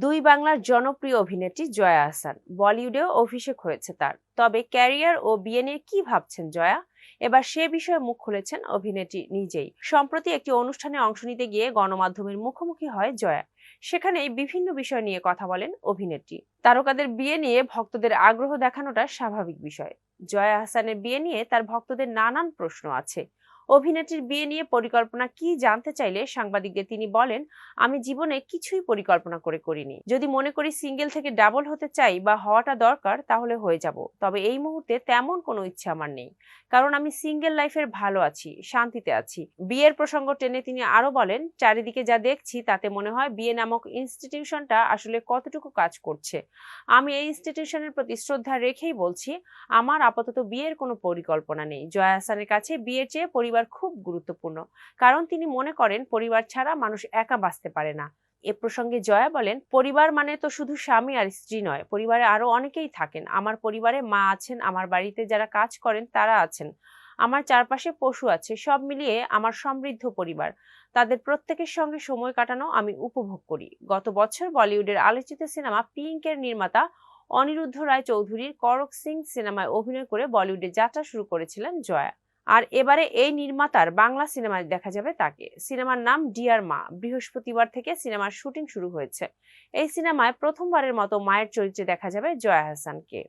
দুই বাংলার জনপ্রিয় অভিনেত্রী জয়া আহসান। বলিউডেও অভিষেক হয়েছে তার। তবে ক্যারিয়ার ও বিয়ে নিয়ে কি ভাবছেন জয়া? এবার সে বিষয়ে মুখ খুলেছেন অভিনেত্রী নিজেই। সম্প্রতি একটি অনুষ্ঠানে অংশ নিতে গিয়ে গণমাধ্যমের মুখোমুখি হয় জয়া। সেখানেই বিভিন্ন বিষয় নিয়ে কথা বলেন অভিনেত্রী। তারকাদের বিয়ে নিয়ে ভক্তদের আগ্রহ দেখানোটা স্বাভাবিক বিষয়। জয়া আহসানের বিয়ে নিয়ে তার ভক্তদের নানান প্রশ্ন আছে। অভিনেত্রীর বিয়ে নিয়ে পরিকল্পনা কি জানতে চাইলে সাংবাদিকদের তিনি বলেন, আমি জীবনে কিছুই পরিকল্পনা করে করিনি। যদি মনে করি সিঙ্গেল থেকে ডাবল হতে চাই বা হওয়াটা দরকার, তাহলে হয়ে যাব। তবে এই মুহূর্তে তেমন কোনো ইচ্ছে আমার নেই। কারণ আমি সিঙ্গেল লাইফের ভালো আছি, শান্তিতে আছি। বিয়ের প্রসঙ্গ টেনে তিনি আরও বলেন, চারিদিকে যা দেখছি, তাতে মনে হয় বিয়ে নামক ইনস্টিটিউশনটা আসলে কতটুকু কাজ করছে। আমি এই ইনস্টিটিউশনের প্রতি শ্রদ্ধা রেখেই বলছি, আমার আপাতত বিয়ের কোনো পরিকল্পনা নেই। জয়া হাসানের কাছে বিয়ের চেয়ে পরিবার খুব গুরুত্বপূর্ণ। কারণ তিনি মনে করেন, পরিবার ছাড়া মানুষ একা বাঁচতে পারে না। এ প্রসঙ্গে জয়া বলেন, পরিবার মানে তো শুধু স্বামী আর স্ত্রী নয়, পরিবারে আরও অনেকেই থাকেন। আমার পরিবারে মা আছেন, আমার বাড়িতে যারা কাজ করেন তারা আছেন। আমার চারপাশে পশু আছে, সব মিলিয়ে আমার সমৃদ্ধ পরিবার। তাদের প্রত্যেকের সঙ্গে সময় কাটানো আমি উপভোগ করি। গত বছর বলিউডের আলোচিত সিনেমা পিঙ্কের নির্মাতা অনিরুদ্ধ রায় চৌধুরীর করক সিং সিনেমায় অভিনয় করে বলিউডে যাত্রা শুরু করেছিলেন জয়া। আর এবারে এই নির্মাতার বাংলা সিনেমায় দেখা যাবে তাকে। সিনেমার নাম ডিয়ার মা। বৃহস্পতিবার থেকে সিনেমার শুটিং শুরু হয়েছে। এই সিনেমায় প্রথমবারের মতো মায়ের চরিত্রে দেখা যাবে জয়া হাসানকে।